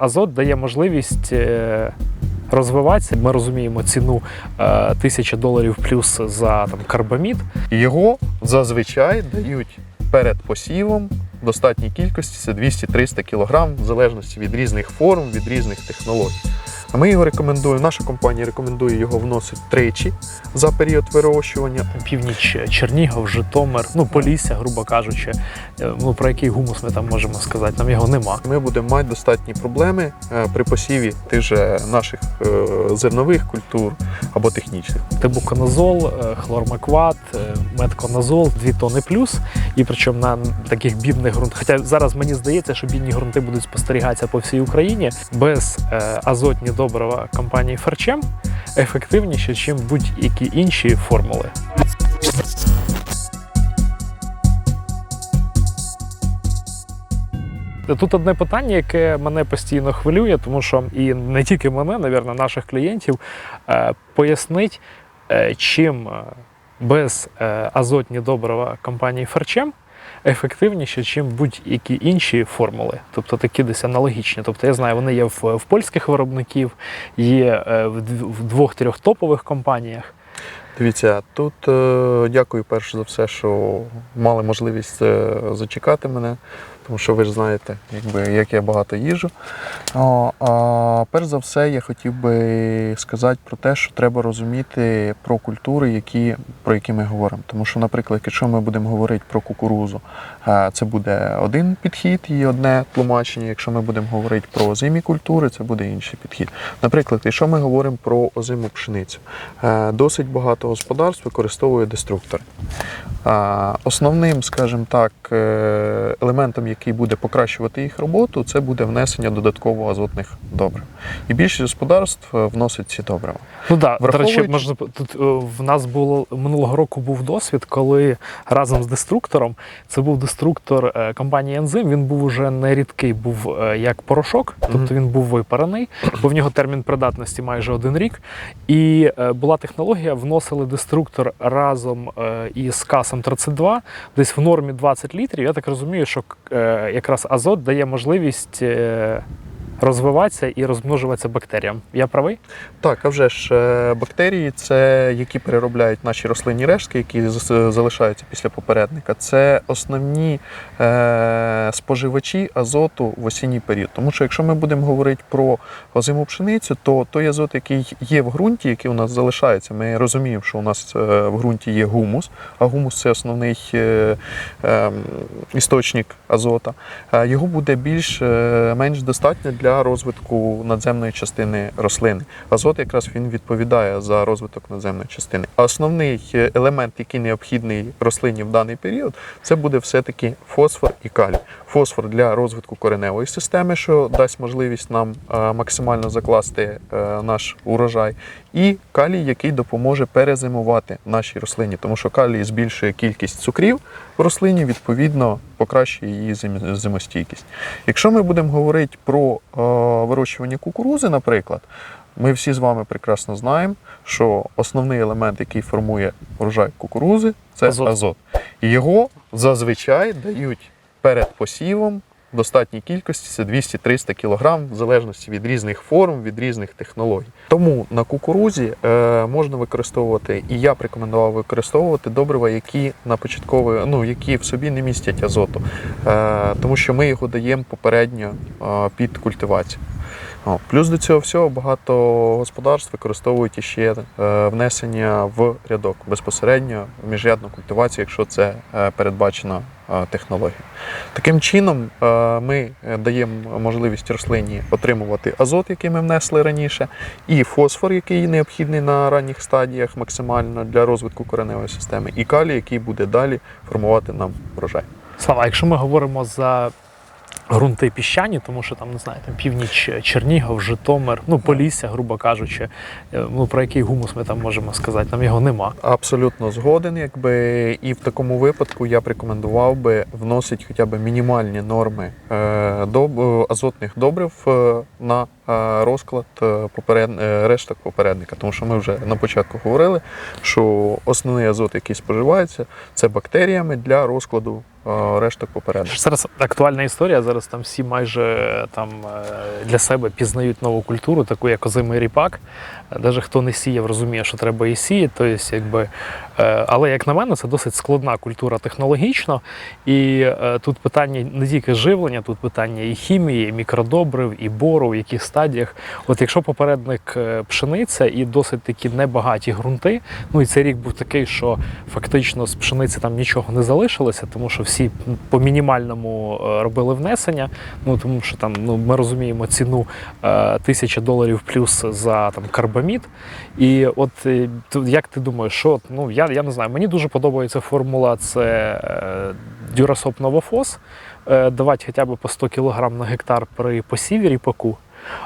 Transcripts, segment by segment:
Азот дає можливість е, розвиватися. Ми розуміємо ціну е, тисяча доларів плюс за там карбамід. Його зазвичай дають перед посівом в достатній кількості це 200-300 кг, в залежності від різних форм, від різних технологій. Ми його рекомендуємо, наша компанія рекомендує його вносити тричі за період вирощування. Північ Чернігов, Житомир, ну Полісся, грубо кажучи. Е, Ну про який гумус ми там можемо сказати? Нам його нема. Ми будемо мати достатні проблеми е, при посіві тих же наших е, зернових культур або технічних. Тебуконазол, е, хлормекват, метконазол 2 тони плюс. І причому на таких бідних ґрунтах. Хоча зараз мені здається, що бідні ґрунти будуть спостерігатися по всій Україні без азотні добрива компанії Ферчем ефективніше, ніж будь-які інші формули. Тут одне питання, яке мене постійно хвилює, тому що і не тільки мене, навірно, наших клієнтів, е, пояснить, е, чим е, без азотні добрива компанії Ферчем ефективніше, ніж будь-які інші формули, тобто такі десь аналогічні. Тобто я знаю, вони є в, в польських виробників, є е, в, двох-трьох топових компаніях. Дивіться, тут е, дякую перш за все, що мали можливість е, зачекати мене, тому що ви ж знаєте, якби, як я багато їжу. О, а перш за все, я хотів би сказати про те, що треба розуміти про культури, які, про які ми говоримо. Тому що, наприклад, якщо ми будемо говорити про кукурузу, це буде один підхід і одне тлумачення. Якщо ми будемо говорити про озимі культури, це буде інший підхід. Наприклад, якщо ми говоримо про озиму пшеницю, досить багато господарств використовує деструктори. Основним, скажімо так, е, елементом, який буде покращувати їх роботу, це буде внесення додатково азотних добрив. І більшість господарств е, вносить ці добрива. Ну да, до речі, можна тут е, в нас було минулого року був досвід, коли разом з деструктором це був деструктор е, компанії Ензим. Він був уже не рідкий, був як порошок, тобто він був випарений, бо в нього термін придатності майже один рік. І була технологія, вносили деструктор разом із касом 32, десь в нормі 20 літрів. Я так розумію, що е, якраз азот дає можливість. Розвиватися і розмножуватися бактеріям. Я правий? Так, а вже ж е, бактерії, це які переробляють наші рослинні рештки, які залишаються після попередника. Це основні е, споживачі азоту в осінній період. Тому що якщо ми будемо говорити про озиму пшеницю, то той азот, який є в ґрунті, який у нас залишається, ми розуміємо, що у нас е, в ґрунті є гумус, а гумус це основний е, е, істочник азота. Його буде більш е, менш достатньо для розвитку надземної частини рослини. Азот якраз він відповідає за розвиток надземної частини. А основний е, елемент, який необхідний рослині в даний період, це буде все-таки фосфор і калій. Фосфор для розвитку кореневої системи, що дасть можливість нам е, максимально закласти е, наш урожай, і калій, який допоможе перезимувати нашій рослині, тому що калій збільшує кількість цукрів в рослині, відповідно покращує її зимостійкість. Якщо ми будемо говорити про е, вирощування кукурузи, наприклад, ми всі з вами прекрасно знаємо, що основний елемент, який формує врожай кукурузи, це Азот. азот. Його зазвичай дають перед посівом достатній кількості це 200-300 кг, в залежності від різних форм, від різних технологій. Тому на кукурузі е, можна використовувати, і я б рекомендував використовувати добрива, які на початкові, ну які в собі не містять азоту, е, тому що ми його даємо попередньо е, під культивацію. О, Плюс до цього всього багато господарств використовують іще е, внесення в рядок безпосередньо в міжрядну культивацію, якщо це е, передбачена е, технологія. Таким чином ми даємо можливість рослині отримувати азот, який ми внесли раніше, і фосфор, який необхідний на ранніх стадіях максимально для розвитку кореневої системи, і калій, який буде далі формувати нам врожай. Слава, якщо ми говоримо за ґрунти піщані, тому що там не знаю, там північ Чернігов, Житомир, ну Полісся, грубо кажучи, е, ну про який гумус ми там можемо сказати, там його нема. Абсолютно згоден, якби і в такому випадку я б рекомендував би вносити хоча б мінімальні норми е, е, азотних добрив на розклад поперед, решток попередника. Тому що ми вже на початку говорили, що основний азот, який споживається, це бактеріями для розкладу решток попередника. Зараз актуальна історія. Зараз там всі майже е, там е, для себе пізнають нову культуру, таку як озимий ріпак. Навіть хто не сіяв, розуміє, що треба і сіяти. Тобто, якби, е, але як на мене, це досить складна культура технологічно. І е, тут питання не тільки живлення, тут питання і хімії, і мікродобрив, і бору, в яких стадіях. От якщо попередник е, пшениця і досить такі небагаті ґрунти, ну і цей рік був такий, що фактично з пшениці там нічого не залишилося, тому що всі по мінімальному е, робили внесення. Ну тому що там ну ми розуміємо ціну е, тисяча доларів плюс за там карбамід. І от е, як ти думаєш, що ну я, я не знаю, мені дуже подобається формула це Дюрасоп Новофос. Давати хоча б по 100 кг на гектар при посіві ріпаку.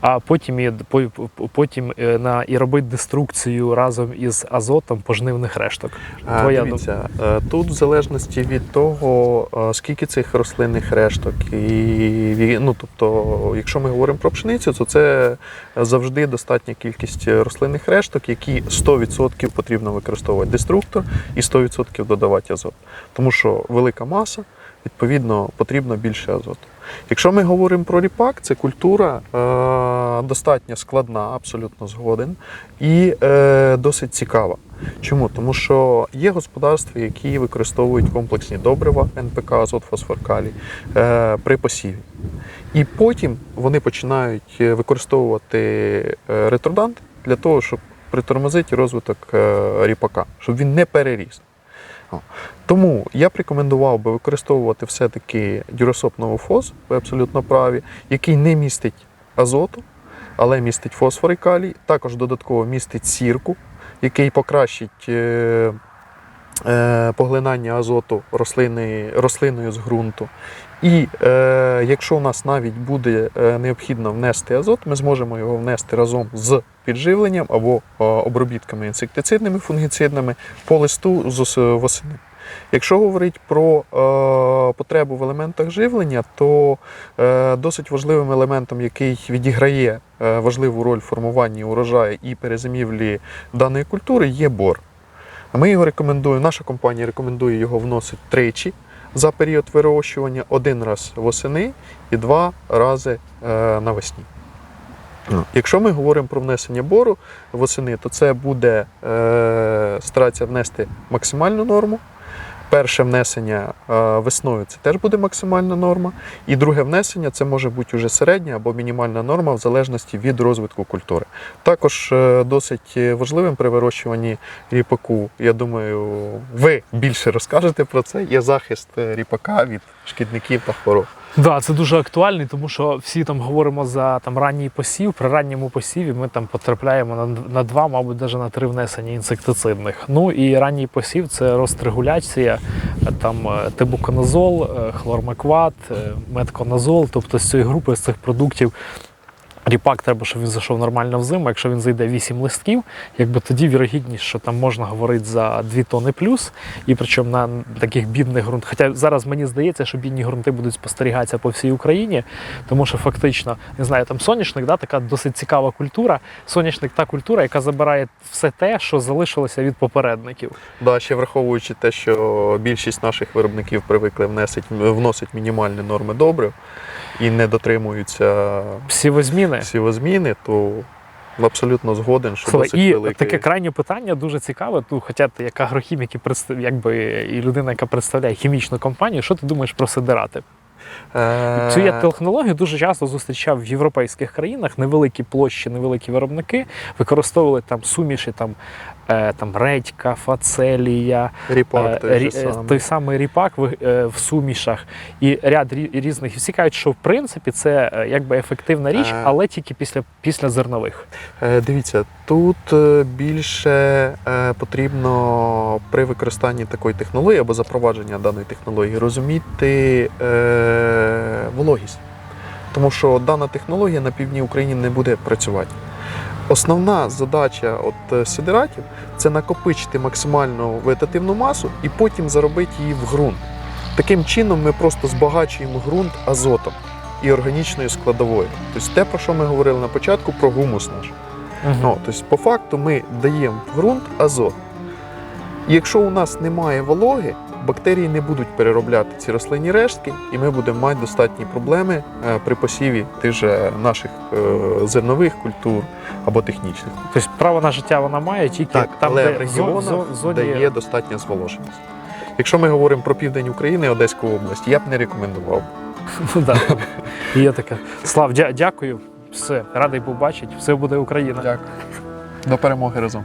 А потім і по- по- потім е, на і робити деструкцію разом із азотом пожнивних решток. А, Твоя Дивіться, е, тут в залежності від того, е, скільки цих рослинних решток, і ну, тобто, якщо ми говоримо про пшеницю, то це завжди достатня кількість рослинних решток, які 100% потрібно використовувати деструктор і 100% додавати азот. Тому що велика маса, відповідно, потрібно більше азоту. Якщо ми говоримо про ріпак, це культура е, достатньо складна, абсолютно згоден, і е, досить цікава. Чому? Тому що є господарства, які використовують комплексні добрива НПК, азот, фосфор, калій е, при посіві. І потім вони починають е, використовувати е, ретродант для того, щоб притормозити розвиток е, ріпака, щоб він не переріс. Тому я б рекомендував би використовувати все-таки дюросопного новофос, ви абсолютно праві, який не містить азоту, але містить фосфор і калій, також додатково містить сірку, який покращить е, поглинання азоту рослини, рослиною з ґрунту. І е, якщо у нас навіть буде е, необхідно внести азот, ми зможемо його внести разом з підживленням або е, обробітками інсектицидними, фунгіцидними по листу з восени. Якщо говорити про е, потребу в елементах живлення, то е, досить важливим елементом, який відіграє е, важливу роль в формуванні урожаю і перезимівлі даної культури, є бор. Ми його рекомендуємо, наша компанія рекомендує його вносити тричі за період вирощування, один раз восени і два рази е, навесні. Якщо ми говоримо про внесення бору восени, то це буде е, старатися внести максимальну норму. Перше внесення е, весною це теж буде максимальна норма. І друге внесення це може бути вже середня або мінімальна норма в залежності від розвитку культури. Також е, досить важливим при вирощуванні ріпаку, я думаю, ви більше розкажете про це. Є захист е, ріпака від шкідників та хвороб. Да, це дуже актуально, тому що всі там говоримо за там ранній посів. При ранньому посіві ми там потрапляємо на, на два, мабуть, навіть на три внесення інсектицидних. Ну і ранній посів це рострегуляція, е, там е, тибуконазол, е, хлормекват, е, метконазол. Тобто з цієї групи з цих продуктів. Ріпак треба, щоб він зайшов нормально в зиму. Якщо він зайде 8 листків, якби тоді вірогідність, що там можна говорити за 2 тони плюс, і причому на таких бідних ґрунтах. Хоча зараз мені здається, що бідні ґрунти будуть спостерігатися по всій Україні, тому що фактично, не знаю, там соняшник, да, така досить цікава культура. Соняшник та культура, яка забирає все те, що залишилося від попередників. Да, ще враховуючи те, що більшість наших виробників привикли внесить, вносить мінімальні норми добрив і не дотримуються Сівозміни. сівозміни, то абсолютно згоден, що досить і великий. таке крайнє питання дуже цікаве. Ну, хоча ти як агрохімік і представ... якби і людина, яка представляє хімічну компанію, що ти думаєш про сидирати? Е, Цю я технологію дуже часто зустрічав в європейських країнах. Невеликі площі, невеликі виробники використовували там суміші, там, там редька, фацелія, Ріпак е, той, е, самий. той самий ріпак в, е, в сумішах і ряд різних. І всі кажуть, що в принципі це е, якби ефективна річ, Е. але тільки після, після зернових. Е, Дивіться, тут е, більше е, потрібно при використанні такої технології або запровадження даної технології розуміти е, вологість. Тому що дана технологія на півдні України не буде працювати. Основна задача от е, сидератів це накопичити максимальну вегетативну масу і потім заробити її в ґрунт. Таким чином ми просто збагачуємо ґрунт азотом і органічною складовою. Тобто те, про що ми говорили на початку, про гумус наш. Ну, тобто, по факту ми даємо в ґрунт азот. І якщо у нас немає вологи, бактерії не будуть переробляти ці рослинні рештки, і ми будемо мати достатні проблеми е, при посіві тих же наших е, зернових культур або технічних. Тобто право на життя вона має тільки Так, там, але де в регіонах, зо- зоні... де є достатня зволоженість. Якщо ми говоримо про південь України, Одеську область, я б не рекомендував. Ну. Є таке. Слав, дякую. Все, радий був бачити. Все буде Україна. Дякую. До перемоги разом.